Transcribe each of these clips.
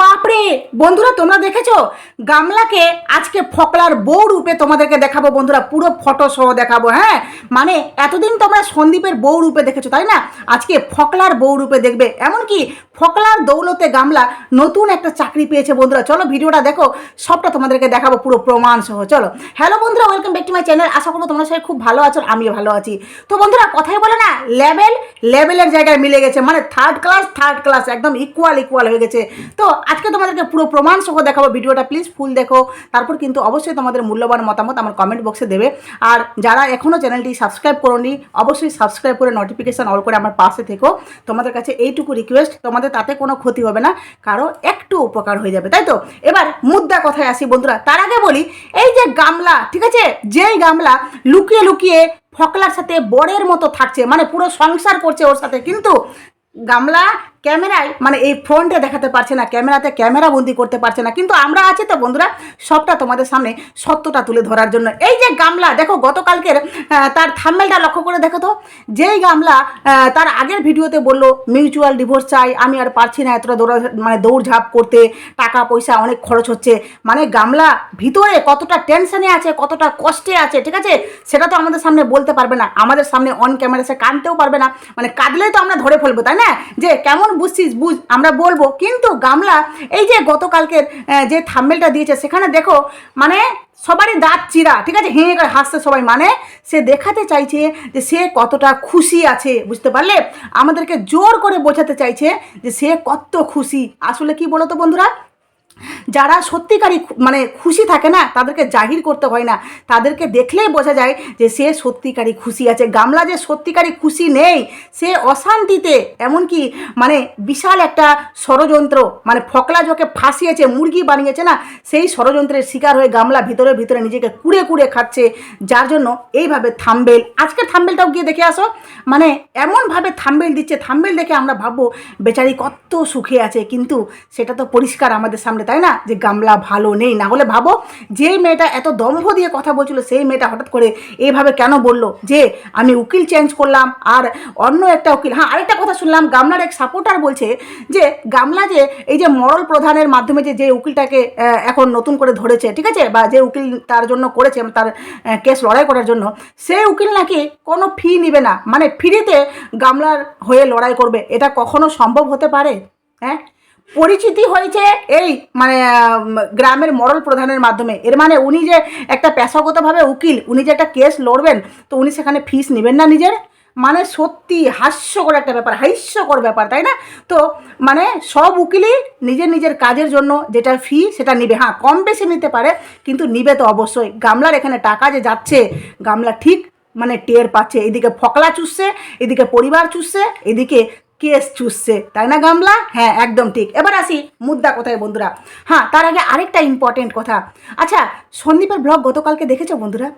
বাপরে! বন্ধুরা, তোমরা দেখেছ? গামলাকে আজকে ফকলার বউ রূপে তোমাদেরকে দেখাবো বন্ধুরা, পুরো ফটো সহ দেখাবো হ্যাঁ? মানে এতদিন তোমরা সন্দীপের বউ রূপে দেখেছ, তাই না? আজকে ফকলার বউ রূপে দেখবে। এমনকি ফকলার দৌলতে গামলা নতুন একটা চাকরি পেয়েছে বন্ধুরা। চলো, ভিডিওটা দেখো, সবটা তোমাদেরকে দেখাবো, পুরো প্রমাণ সহ, চলো। হ্যালো বন্ধুরা welcome back to my channel আশা করব তোমরা সবাই খুব ভালো আছো, আমিও ভালো আছি। তো বন্ধুরা, কথাই বলে না লেভেল লেভেলের জায়গায় মিলে গেছে। মানে থার্ড ক্লাস থার্ড ক্লাস একদম ইকুয়াল ইকুয়াল হয়ে গেছে। তো আজকে তোমাদেরকে পুরো প্রমাণ সহ দেখাবো ভিডিওটা। প্লিজ ফুল দেখো। তারপর কিন্তু অবশ্যই তোমাদের মূল্যবান মতামত আমার কমেন্ট বক্সে দেবে। আর যারা এখনও চ্যানেলটি সাবস্ক্রাইব করোনি, অবশ্যই সাবস্ক্রাইব করে নোটিফিকেশান অল করে আমার পাশে থেকো। তোমাদের কাছে এইটুকু রিকোয়েস্ট তোমাদের তাতে কোনো ক্ষতি হবে না, কারও একটু উপকার হয়ে যাবে, তাই তো? এবার মুদ্রা কথায় আসি বন্ধুরা, তার আগে বলি, এই যে গামলা, ঠিক আছে? যেই গামলা লুকিয়ে লুকিয়ে ফকলার সাথে বরের মতো থাকছে মানে পুরো সংসার করছে ওর সাথে, কিন্তু গামলা ক্যামেরায় মানে এই ফ্রন্টে দেখাতে পারছে না, ক্যামেরাতে ক্যামেরা বন্দি করতে পারছে না। কিন্তু আমরা আছি তো বন্ধুরা, সবটা তোমাদের সামনে সত্যটা তুলে ধরার জন্য। এই যে গামলা, দেখো গতকালকের তার থাম্মেলটা লক্ষ্য করে দেখো তো। যেই গামলা তার আগের ভিডিওতে বলল মিউচুয়াল ডিভোর্স চাই, আমি আর পারছি না এতটা দৌড়া মানে দৌড়ঝাঁপ করতে, টাকা, পয়সা অনেক খরচ হচ্ছে। মানে গামলা ভিতরে কতটা টেনশনে আছে, কতটা কষ্টে আছে, ঠিক আছে? সেটা তো আমাদের সামনে বলতে পারবে না। আমাদের সামনে অন ক্যামেরা সে কানতেও পারবে না। মানে কাঁদলেই তো আমরা ধরে ফেলব, তাই না? যে কেমন বুঝছিস, বুঝ, আমরা বলব, কিন্তু গামলা, এই যে গতকালকের যে থাম্বেলটা দিয়েছে, সেখানে দেখো মানে সবারই দাঁত চিরা, ঠিক আছে? হেঁ করে হাসছে সবাই। মানে সে দেখাতে চাইছে যে সে কতটা খুশি আছে, বুঝতে পারলে? আমাদেরকে জোর করে বোঝাতে চাইছে যে সে কত খুশি। আসলে কি বলো তো বন্ধুরা? যারা সত্যিকারই মানে খুশি থাকে না, তাদেরকে জাহির করতে হয় না। তাদেরকে দেখলেই বোঝা যায় যে সে সত্যিকারই খুশি আছে। গামলা যে সত্যিকারই খুশি নেই, সে অশান্তিতে, এমনকি মানে বিশাল একটা ষড়যন্ত্র মানে ফকলা যোকে ফাঁসিয়েছে, মুরগি বানিয়েছে না, সেই ষড়যন্ত্রের শিকার হয়ে গামলা ভিতরে ভিতরে নিজেকে কুড়ে কুড়ে খাচ্ছে। যার জন্য এইভাবে থাম্বেল আজকের থাম্বেলটাও গিয়ে দেখে আসো। মানে এমনভাবে থাম্বেল দিচ্ছে, থাম্বেল দেখে আমরা ভাববো, বেচারি কত সুখে আছে। কিন্তু সেটা তো পরিষ্কার আমাদের সামনে, তাই না? যে গামলা ভালো নেই, না হলে ভাবো যেই মেয়েটা এত দম্ভ দিয়ে কথা বলছিল, সেই মেয়েটা হঠাৎ করে এভাবে কেন বলল? যে আমি উকিল চেঞ্জ করলাম আর অন্য একটা উকিল হ্যাঁ আরেকটা কথা শুনলাম, গামলার এক সাপোর্টার বলছে যে গামলা যে এই যে মরল প্রধানের মাধ্যমে যে যে উকিলটাকে এখন নতুন করে ধরেছে, ঠিক আছে? বা যে উকিল তার জন্য করেছে তার কেস লড়াই করার জন্য সে উকিল নাকি কোনো ফি নিবে না। মানে ফ্রিতে গামলার হয়ে লড়াই করবে, এটা কখনো সম্ভব হতে পারে? হ্যাঁ? পরিচিতি হয়েছে এই মানে গ্রামের মরল প্রধানের মাধ্যমে। এর মানে উনি যে একটা পেশাগতভাবে উকিল, উনি যে একটা কেস লড়বেন, তো উনি সেখানে ফিস নেবেন না নিজের? মানে সত্যি হাস্যকর একটা ব্যাপার, হাস্যকর ব্যাপার, তাই না? তো মানে সব উকিলই নিজের নিজের কাজের জন্য যেটা ফি, সেটা নিবে। হ্যাঁ কম বেশি নিতে পারে, কিন্তু নিবে তো অবশ্যই। গামলার এখানে টাকা যে যাচ্ছে, গামলা ঠিক মানে টের পাচ্ছে। এদিকে ফকলা চুষছে, এদিকে পরিবার চুষছে, এদিকে কেস চুষছে, তাই না গামলা? হ্যাঁ একদম ঠিক। এবার আসি মুদ্রা কোথায় বন্ধুরা? হ্যাঁ তার আগে আরেকটা ইম্পর্টেন্ট কথা। আচ্ছা সন্দীপের ব্লগ গতকালকে দেখেছ বন্ধুরা?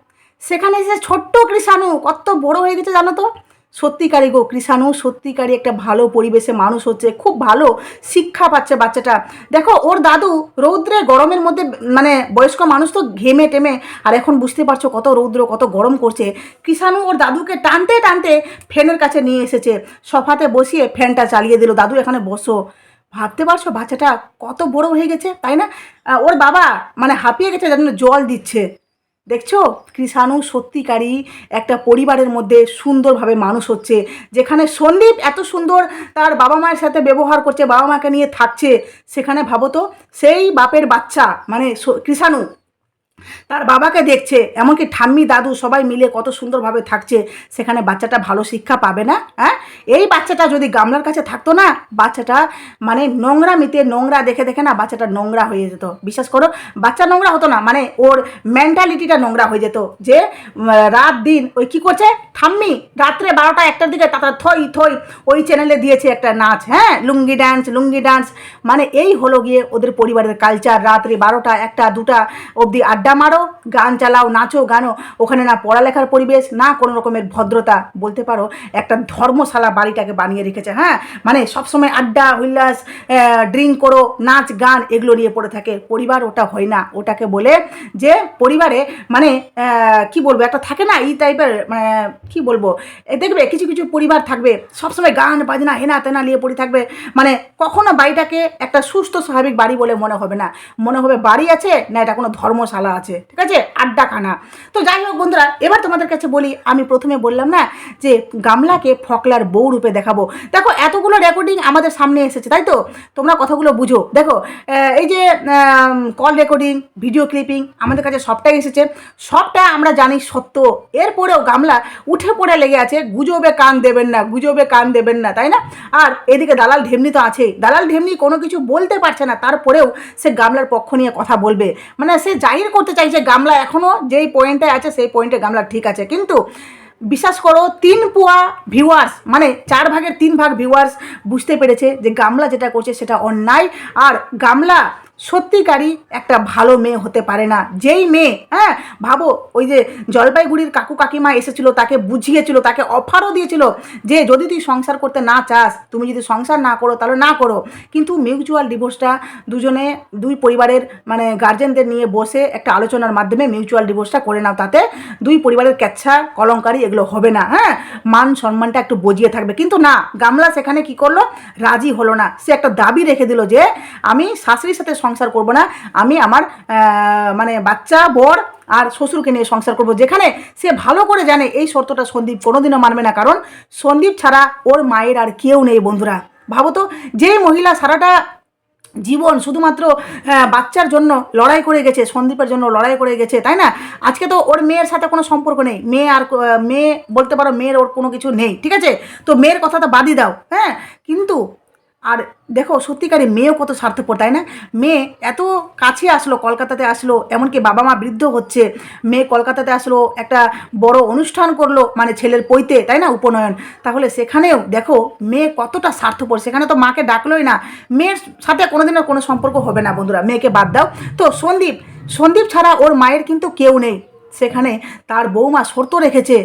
সেখানে যে ছোট্ট কৃষাণু কত বড় হয়ে গেছে জানো তো? সত্যিকারই গো কৃষাণু, সত্যিকারই একটা ভালো পরিবেশে মানুষ হচ্ছে, খুব ভালো শিক্ষা পাচ্ছে বাচ্চাটা। দেখো, ওর দাদু রৌদ্রে গরমের মধ্যে মানে বয়স্ক মানুষ তো ঘেমে টেমে, আর এখন বুঝতে পারছ কত রৌদ্র, কত গরম করছে। কৃষাণু ওর দাদুকে টানতে টানতে ফ্যানের কাছে নিয়ে এসেছে। সফাতে বসিয়ে ফ্যানটা চালিয়ে দিল। দাদু, এখানে বসো। ভাবতে পারছ বাচ্চাটা কত বড় হয়ে গেছে, তাই না? ওর বাবা মানে হাঁপিয়ে গেছে, যার জন্য জল দিচ্ছে। দেখছ? কৃষাণু সত্যিকারী একটা পরিবারের মধ্যে সুন্দরভাবে মানুষ হচ্ছে। যেখানে সন্দীপ এত সুন্দর তার বাবা মায়ের সাথে ব্যবহার করছে, বাবা মাকে নিয়ে থাকছে, সেখানে ভাবো তো, সেই বাপের বাচ্চা মানে কৃষাণু তার বাবাকে দেখছে, এমনকি ঠাম্মি দাদু সবাই মিলে কত সুন্দরভাবে থাকছে, সেখানে বাচ্চাটা ভালো শিক্ষা পাবে না হ্যাঁ? এই বাচ্চাটা যদি গামলার কাছে থাকতো না, বাচ্চাটা মানে নোংরা মিতে নোংরা দেখে দেখে না বাচ্চাটা নোংরা হয়ে যেত। বিশ্বাস করো, বাচ্চা নোংরা হতো না মানে ওর মেন্টালিটিটা নোংরা হয়ে যেত যে রাত দিন, ওই কি করছে? ঠাম্মি, রাত্রে বারোটা একটার দিকে তাতা থই থই, ওই চ্যানেলে দিয়েছে একটা নাচ হ্যাঁ? লুঙ্গি ডান্স লুঙ্গি ডান্স মানে এই হলো গিয়ে ওদের পরিবারের কালচার রাত্রে বারোটা, একটা, দুটা অবধি আড্ডা আড্ডা মারো, গান চালাও, নাচো, গানো। ওখানে না পড়ালেখার পরিবেশ, না কোনো রকমের ভদ্রতা। বলতে পারো, একটা ধর্মশালা বাড়িটাকে বানিয়ে রেখেছে হ্যাঁ? মানে সবসময় আড্ডা, উল্লাস ড্রিঙ্ক করো, নাচ, গান, এগুলো নিয়ে পড়ে থাকে। পরিবার ওটা হয় না। ওটাকে বলে যে পরিবারে মানে কি বলব, একটা থাকে না, এই টাইপের মানে কি বলব দেখবে কিছু কিছু পরিবার থাকবে, সবসময় গান, বাজনা, হেনা, তেনা নিয়ে পড়ে থাকবে। মানে কখনো বাড়িটাকে একটা সুস্থ, স্বাভাবিক বাড়ি বলে মনে হবে না। মনে হবে বাড়ি আছে, না এটা কোনো ধর্মশালা আছে। ঠিক আছে? আড্ডাখানা। তো যাই হোক বন্ধুরা, এবার তোমাদের কাছে বলি, আমি প্রথমে বললাম না যে গামলাকে ফকলার বউ রূপে দেখাবো। দেখো, এতগুলো রেকর্ডিং আমাদের সামনে এসেছে, তাই তো? তোমরা কথাগুলো বুঝো। দেখো এই যে কল রেকর্ডিং ভিডিও ক্লিপিং আমাদের কাছে সবটাই এসেছে। সবটা আমরা জানি সত্য। এরপরেও গামলা উঠে পড়ে লেগে আছে, গুজবে কান দেবেন না, গুজবে কান দেবেন না, তাই না? আর এদিকে দালাল ঢেমনি তো আছেই। দালাল ঢেমনি কোনো কিছু বলতে পারছে না, তারপরেও সে গামলার পক্ষ নিয়ে কথা বলবে। মানে সে জাহির করতে চাইছে গামলা এখনও যেই পয়েন্টে আছে, সেই পয়েন্টে গামলা ঠিক আছে। কিন্তু বিশ্বাস করো, তিন পুয়া ভিউয়ার্স মানে চার ভাগের তিন ভাগ ভিউয়ার্স বুঝতে পেরেছে যে গামলা যেটা করছে সেটা অন্যায়। আর গামলা সত্যিকারই একটা ভালো মেয়ে হতে পারে না। যেই মেয়ে হ্যাঁ ভাবো, ওই যে জলপাইগুড়ির কাকু কাকিমা এসেছিল, তাকে বুঝিয়েছিল, তাকে অফারও দিয়েছিল যে যদি তুই সংসার করতে না চাস, তুমি যদি সংসার না করো, তাহলে না করো। কিন্তু মিউচুয়াল ডিভোর্সটা দুজনে, দুই পরিবারের মানে গার্জেনদের নিয়ে বসে একটা আলোচনার মাধ্যমে মিউচুয়াল ডিভোর্সটা করে নাও, তাতে দুই পরিবারের ক্যাচ্ছা, কলঙ্কারি এগুলো হবে না হ্যাঁ? মান সম্মানটা একটু বজিয়ে থাকবে। কিন্তু না, গামলা সেখানে কি করল? রাজি হলো না। সে একটা দাবি রেখে দিল যে, আমি শাশুড়ির সাথে সংসার করব না। আমি আমার মানে বাচ্চা, বর আর শ্বশুরকে নিয়ে সংসার করব। যেখানে সে ভালো করে জানে এই শর্তটা সন্দীপ কোনোদিনও মানবে না। কারণ সন্দীপ ছাড়া ওর মায়ের আর কেউ নেই বন্ধুরা। ভাবো তো, যে মহিলা সারাটা জীবন শুধুমাত্র বাচ্চার জন্য লড়াই করে গেছে, সন্দীপের জন্য লড়াই করে গেছে, তাই না? আজকে তো ওর মেয়ের সাথে কোনো সম্পর্ক নেই। মেয়ে আর মেয়ে বলতে পারো মেয়ের ওর কোনো কিছু নেই, ঠিক আছে? তো মেয়ের কথা তো বাদই দাও হ্যাঁ? কিন্তু আর দেখো সত্যিকারে মেয়েও কত স্বার্থপর, তাই না? মেয়ে এত কাছে আসলো, কলকাতাতে আসলো, এমনকি বাবা মা বৃদ্ধ হচ্ছে। মেয়ে কলকাতাতে আসলো, একটা বড় অনুষ্ঠান করল মানে ছেলের পৈতে, তাই না, উপনয়ন? তাহলে সেখানেও দেখো, মেয়ে কতটা স্বার্থপর, সেখানে তো মাকে ডাকলোই না। মেয়ের সাথে কোনোদিনও কোনো সম্পর্ক হবে না, বন্ধুরা, মেয়েকে বাদ দাও। তো সন্দীপ সন্দীপ ছাড়া ওর মায়ের কিন্তু কেউ নেই। সেখানে তার বৌমা শর্ত রেখেছে।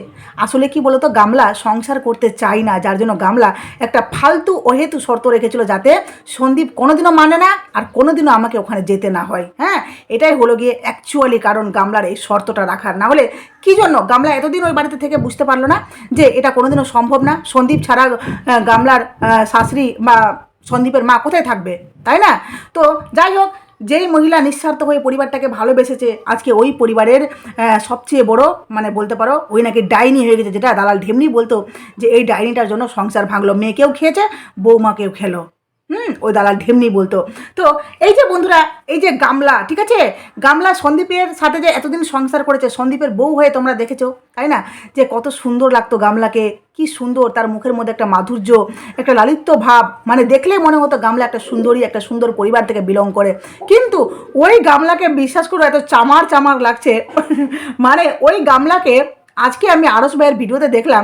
আসলে কি বলতো, গামলা সংসার করতে চাই না, যার জন্য গামলা একটা ফালতু অহেতু শর্ত রেখেছিল যাতে সন্দীপ কোনোদিনও মানে না আর কোনোদিনও আমাকে ওখানে যেতে না হয়। হ্যাঁ এটাই হলো গিয়ে অ্যাকচুয়ালি কারণ গামলার এই শর্তটা রাখার। না হলে কী জন্য? গামলা এতদিন ওই বাড়িতে থেকে বুঝতে পারল না যে এটা কোনোদিনও সম্ভব না। সন্দীপ ছাড়া গামলার শাশুড়ি বা সন্দীপের মা কোথায় থাকবে? তাই না? তো যাই হোক যেই মহিলা নিঃস্বার্থ হয়ে পরিবারটাকে ভালোবেসেছে, আজকে ওই পরিবারের সবচেয়ে বড় মানে বলতে পারো, ওই নাকি ডাইনি হয়ে গেছে, যেটা দালাল ঢেমনি বলতো যে, এই ডাইনিটার জন্য সংসার ভাঙলো, মেয়েকেও খেয়েছে, বৌমাকেও খেলো। হুম, ওই দালাল ঢেমনি বলতো। তো এই যে বন্ধুরা, এই যে গামলা, ঠিক আছে? গামলা সন্দীপের সাথে যে এতদিন সংসার করেছে, সন্দীপের বউ হয়ে তোমরা দেখেছ, তাই না? যে কত সুন্দর লাগতো গামলাকে, কি সুন্দর, তার মুখের মধ্যে একটা মাধুর্য, একটা লালিত্য ভাব মানে দেখলেই মনে হতো গামলা একটা সুন্দরী, একটা সুন্দর পরিবার থেকে বিলং করে। কিন্তু ওই গামলাকে বিশ্বাস করে, এত চামার চামার লাগছে। মানে ওই গামলাকে আজকে আমি আরস ভাইয়ের ভিডিওতে দেখলাম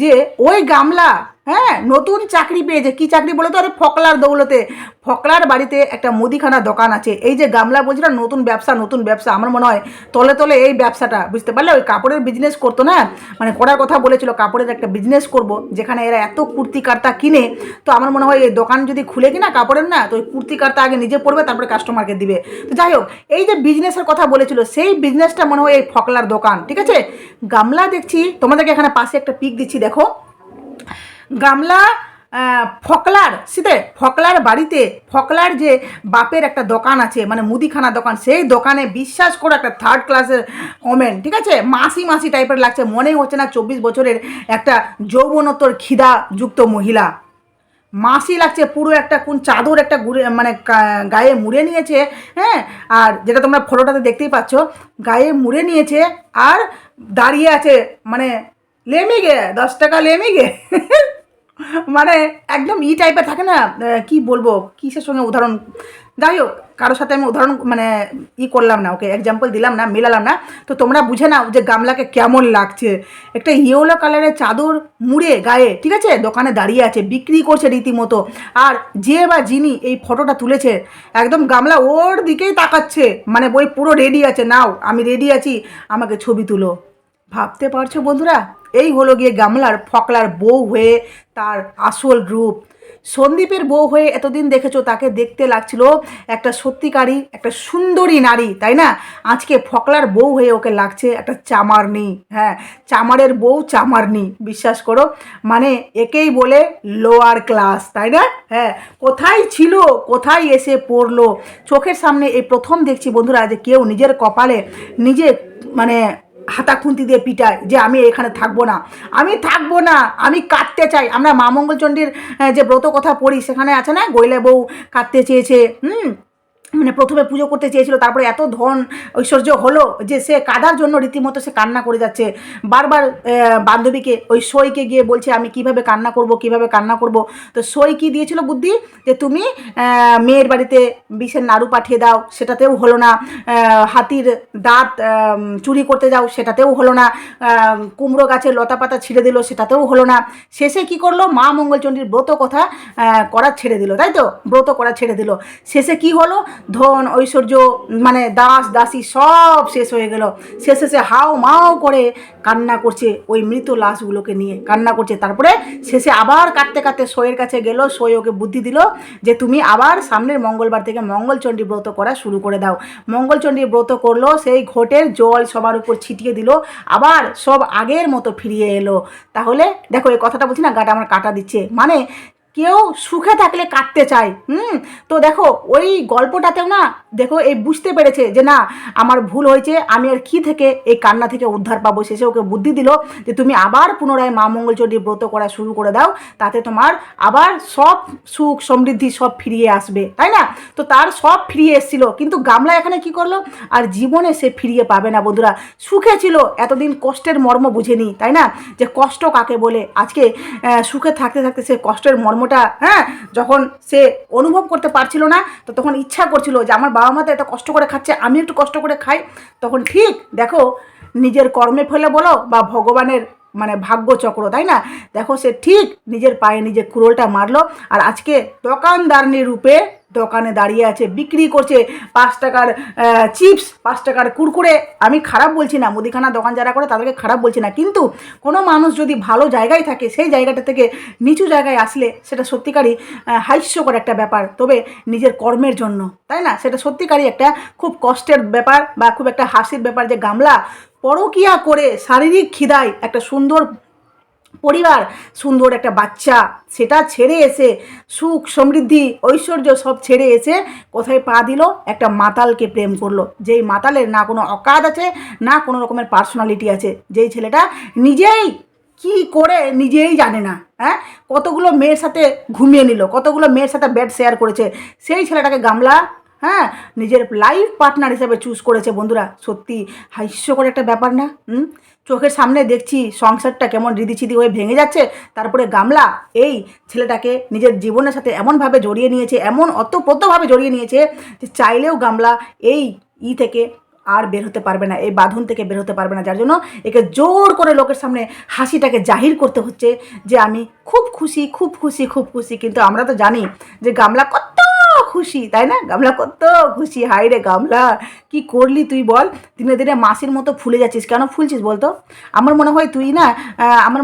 যে ওই গামলা হ্যাঁ নতুন চাকরি পেয়েছে। কি চাকরি বলে তো? আরে ফকলার দৌলতে। ফকলার বাড়িতে একটা মুদিখানা দোকান আছে। এই যে গামলা বলছিলাম, নতুন ব্যবসা নতুন ব্যবসা। আমার মনে হয় তলে তলে এই ব্যবসাটা, বুঝতে পারলে? ওই কাপড়ের বিজনেস করতো না? মানে করার কথা বলেছিল, কাপড়ের একটা বিজনেস করব, যেখানে এরা এত কুর্তি কার্তা কিনে। তো আমার মনে হয় এই দোকান যদি খুলে কিনা কাপড়ের না, তো ওই কুর্তি কার্তা আগে নিজে পড়বে তারপরে কাস্টমারকে দিবে। তো যাই হোক, এই যে বিজনেসের কথা বলেছিল, সেই বিজনেসটা মনে হয় এই ফকলার দোকান, ঠিক আছে? গামলা দেখছি, তোমাদেরকে এখানে পাশে একটা পিক দিচ্ছি দেখো, গামলা ফকলার শীতে ফকলার বাড়িতে, ফকলার যে বাপের একটা দোকান আছে মানে মুদিখানা দোকান, সেই দোকানে বিশ্বাস করে একটা থার্ড ক্লাসের ওমেন ঠিক আছে? মাসি মাসি টাইপের লাগছে মনেই হচ্ছে না চব্বিশ বছরের একটা যৌবনত্বর খিদা যুক্ত মহিলা। মাসি লাগছে পুরো একটা কোন চাদর একটা গুড়ে মানে গায়ে মুড়ে নিয়েছে হ্যাঁ? আর যেটা তোমরা ফটোটাতে দেখতেই পাচ্ছ, গায়ে মুড়ে নিয়েছে, আর দাঁড়িয়ে আছে মানে লেমিগে, দশ টাকা লেমিগে। মানে একদম ই টাইপের থাকে না কি বলব, কিসের সঙ্গে উদাহরণ? যাই হোক, কারোর সাথে আমি উদাহরণ মানে ই করলাম না, ওকে এক্সাম্পল দিলাম না, মেলালাম না। তো তোমরা বুঝে নাও যে গামলাকে কেমন লাগছে। একটা ইয়েলো কালারের চাদর মুড়ে গায়ে, ঠিক আছে? দোকানে দাঁড়িয়ে আছে, বিক্রি করছে রীতিমতো। আর যে বা যিনি এই ফটোটা তুলেছে, একদম গামলা ওর দিকেই তাকাচ্ছে। মানে বই পুরো রেডি আছে, নাও, আমি রেডি আছি, আমাকে ছবি তুলো। ভাবতে পারছ বন্ধুরা? এই হলো গিয়ে গামলার ফকলার বউ হয়ে তার আসল রূপ। সন্দীপের বউ হয়ে এতদিন দেখেছ, তাকে দেখতে লাগছিল একটা সত্যিকারী, একটা সুন্দরী নারী, তাই না? আজকে ফকলার বউ হয়ে ওকে লাগছে একটা চামারনি হ্যাঁ চামারের বউ চামারনি, বিশ্বাস করো। মানে একেই বলে লোয়ার ক্লাস তাই না? হ্যাঁ কোথায় ছিল, কোথায় এসে পড়ল? চোখের সামনে এই প্রথম দেখছি বন্ধুরা যে কেউ নিজের কপালে নিজে মানে হাতা খুন্তি দিয়ে পিটায় যে আমি এখানে থাকব না। আমি থাকব না, আমি কাটতে চাই। আমরা মা মঙ্গলচণ্ডীর যে ব্রত কথা পড়ি, সেখানে আছে না গৈলা বউ কাটতে চেয়েছে, হুম? মানে প্রথমে পুজো করতে চেয়েছিল, তারপরে এত ধন ঐশ্বর্য হলো যে সে কাদার জন্য রীতিমতো সে কান্না করে যাচ্ছে। বারবার বান্ধবীকে, ওই সইকে গিয়ে বলছে, আমি কীভাবে কান্না করব, কীভাবে কান্না করব? তো সই কি দিয়েছিল বুদ্ধি? যে তুমি মেয়ের বাড়িতে বিষের নাড়ু পাঠিয়ে দাও, সেটাতেও হলো না। হাতির দাঁত চুরি করতে যাও, সেটাতেও হলো না। কুমড়ো গাছের লতা পাতা ছিঁড়ে দিল, সেটাতেও হলো না। শেষে কি করল? মা মঙ্গলচণ্ডীর ব্রত কথা করা ছেড়ে দিল, তাই তো? ব্রত করা ছেড়ে দিল। শেষে কি হলো? ধন, ঐশ্বর্য মানে দাস, দাসী সব শেষ হয়ে গেল। শেষে সে হাও মাও করে কান্না করছে ওই মৃত লাশগুলোকে নিয়ে। কান্না করছে। তারপরে শেষে আবার কাটতে কাটতে সইয়ের কাছে গেল। সই ওকে বুদ্ধি দিল যে তুমি আবার সামনের মঙ্গলবার থেকে মঙ্গলচণ্ডী ব্রত করা শুরু করে দাও। মঙ্গলচণ্ডী ব্রত করল, সেই ঘোটের জল সবার উপর ছিটিয়ে দিল। আবার সব আগের মতো ফিরিয়ে এলো। তাহলে দেখো, এই কথাটা বলছি না, গাটা আমার কাটা দিচ্ছে। মানে কেউ সুখে থাকলে কাটতে চায়, হুম? তো দেখো, ওই গল্পটাতেও না, দেখো এই বুঝতে পেরেছে যে না, আমার ভুল হয়েছে, আমি আর কি থেকে এই কান্না থেকে উদ্ধার পাবো? শেষে ওকে বুদ্ধি দিল যে তুমি আবার পুনরায় মা মঙ্গলচণ্ডী ব্রত করা শুরু করে দাও, তাতে তোমার আবার সব সুখ, সমৃদ্ধি সব ফিরিয়ে আসবে, তাই না? তো তার সব ফিরিয়ে এসেছিল, কিন্তু গামলা এখানে কি করল? আর জীবনে সে ফিরিয়ে পাবে না, বন্ধুরা। সুখে ছিল, এতদিন কষ্টের মর্ম বুঝেনি, তাই না? যে কষ্ট কাকে বলে? আজকে সুখে থাকতে থাকতে সে কষ্টের মর্মটা হ্যাঁ? যখন সে অনুভব করতে পারছিল না, তো তখন ইচ্ছা করছিল যে আমার বাবা মা তো এত কষ্ট করে খাচ্ছে, আমি একটু কষ্ট করে খাই। তখন ঠিক, দেখো, নিজের কর্মে ফেলে বলো বা ভগবানের মানে ভাগ্যচক্র, তাই না? দেখো, সে ঠিক নিজের পায়ে নিজের কুরোলটা মারলো। আর আজকে দোকানদারনি রূপে দোকানে দাঁড়িয়ে আছে, বিক্রি করছে পাঁচ টাকার চিপস, পাঁচ টাকার কুরকুরে। আমি খারাপ বলছি না, মুদিখানা দোকান যারা করে তাদেরকে খারাপ বলছি না। কিন্তু কোনো মানুষ যদি ভালো জায়গায় থাকে, সেই জায়গাটা থেকে নিচু জায়গায় আসলে সেটা সত্যিকারই হাস্যকর একটা ব্যাপার। তবে নিজের কর্মের জন্য, তাই না? সেটা সত্যিকারই একটা খুব কষ্টের ব্যাপার বা খুব একটা হাসির ব্যাপার যে গামলা পরকিয়া করে শারীরিক খিদায় একটা সুন্দর পরিবার, সুন্দর একটা বাচ্চা, সেটা ছেড়ে এসে সুখ, সমৃদ্ধি, ঐশ্বর্য সব ছেড়ে এসে কোথায় পা দিল? একটা মাতালকে প্রেম করল। যেই মাতালের না কোনো অকাদ আছে, না কোনো রকমের পার্সোনালিটি আছে। যেই ছেলেটা নিজেই কি করে নিজেই জানে না হ্যাঁ? কতগুলো মেয়ের সাথে ঘুমিয়ে নিল, কতগুলো মেয়ের সাথে বেড শেয়ার করেছে। সেই ছেলেটাকে গামলা হ্যাঁ? নিজের লাইফ পার্টনার হিসেবে চুজ করেছে বন্ধুরা। সত্যি হাস্যকর একটা ব্যাপার না? হুম? চোখের সামনে দেখছি সংসারটা কেমন রিদিছিদি হয়ে ভেঙে যাচ্ছে, তারপরে গামলা, এই ছেলেটাকে নিজের জীবনের সাথে এমনভাবে জড়িয়ে নিয়েছে, এমন অতপ্রতভাবে জড়িয়ে নিয়েছে যে চাইলেও গামলা এই ই থেকে আর বের হতে পারবে না, এই বাঁধন থেকে বের হতে পারবে না। যার জন্য একে জোর করে লোকের সামনে হাসিটাকে জাহির করতে হচ্ছে যে আমি খুব খুশি খুব খুশি খুব খুশি। কিন্তু আমরা তো জানি যে গামলা কত খুশি, তাই না? গামলা কত খুশি। হাই রে গামলা, কি করলি তুই বল? দিনে দিনে মাসির মতো ফুলে যাচ্ছিস। কেন ফুলছিস বলতো? আমার মনে হয় তুই না আমার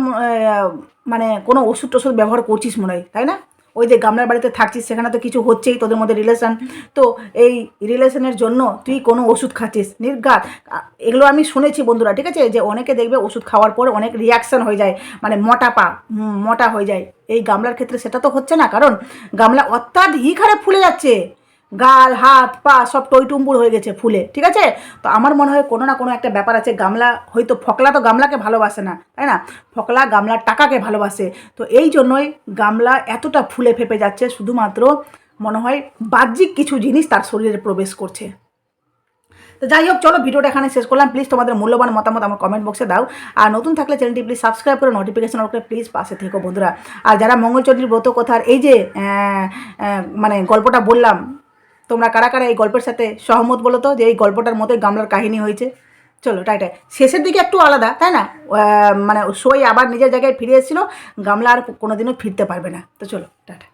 মানে কোনো ওষুধ টষুধ ব্যবহার করছিস মনে হয়, তাই না? ওই যে গামলার বাড়িতে থাকছিস, সেখানে তো কিছু হচ্ছেই তোদের মধ্যে রিলেশান তো এই রিলেশনের জন্য তুই কোনো ওষুধ খাচ্ছিস? নির্ঘাত। এগুলো আমি শুনেছি বন্ধুরা, ঠিক আছে? যে অনেকে দেখবে ওষুধ খাওয়ার পর অনেক রিয়াকশান হয়ে যায় মানে মোটা পা মোটা হয়ে যায়। এই গামলার ক্ষেত্রে সেটা তো হচ্ছে না, কারণ গামলা অত্যাধিক হারে ফুলে যাচ্ছে। গাল, হাত, পা, সব টইটুম্বুর হয়ে গেছে ফুলে, ঠিক আছে? তো আমার মনে হয় কোনো না কোনো একটা ব্যাপার আছে, গামলা, হয়তো ফকলা তো গামলাকে ভালোবাসে না, তাই না? ফকলা গামলার টাকাকে ভালোবাসে, তো এই জন্যই গামলা এতটা ফুলে ফেপে যাচ্ছে, শুধুমাত্র মনে হয় বাহ্যিক কিছু জিনিস তার শরীরে প্রবেশ করছে। তো যাই হোক, চলো ভিডিওটা এখানে শেষ করলাম। প্লিজ তোমাদের মূল্যবান মতামত আমার কমেন্ট বক্সে দাও। আর নতুন থাকলে চ্যানেলটি প্লিজ সাবস্ক্রাইব করে নোটিফিকেশন করে প্লিজ পাশে থেকো বন্ধুরা। আর যারা মঙ্গলচন্ডীর ব্রত কথার এই যে মানে গল্পটা বললাম তোমরা কারা কারা এই গল্পের সাথে সহমত বলো তো যে এই গল্পটার মতোই গামলার কাহিনী হয়েছে? চলো টাই টাইটাই শেষের দিকে একটু আলাদা, তাই না? মানে সই আবার নিজের জায়গায় ফিরে এসেছিল, গামলা আর কোনোদিনও ফিরতে পারবে না। তো চলো, টাটা।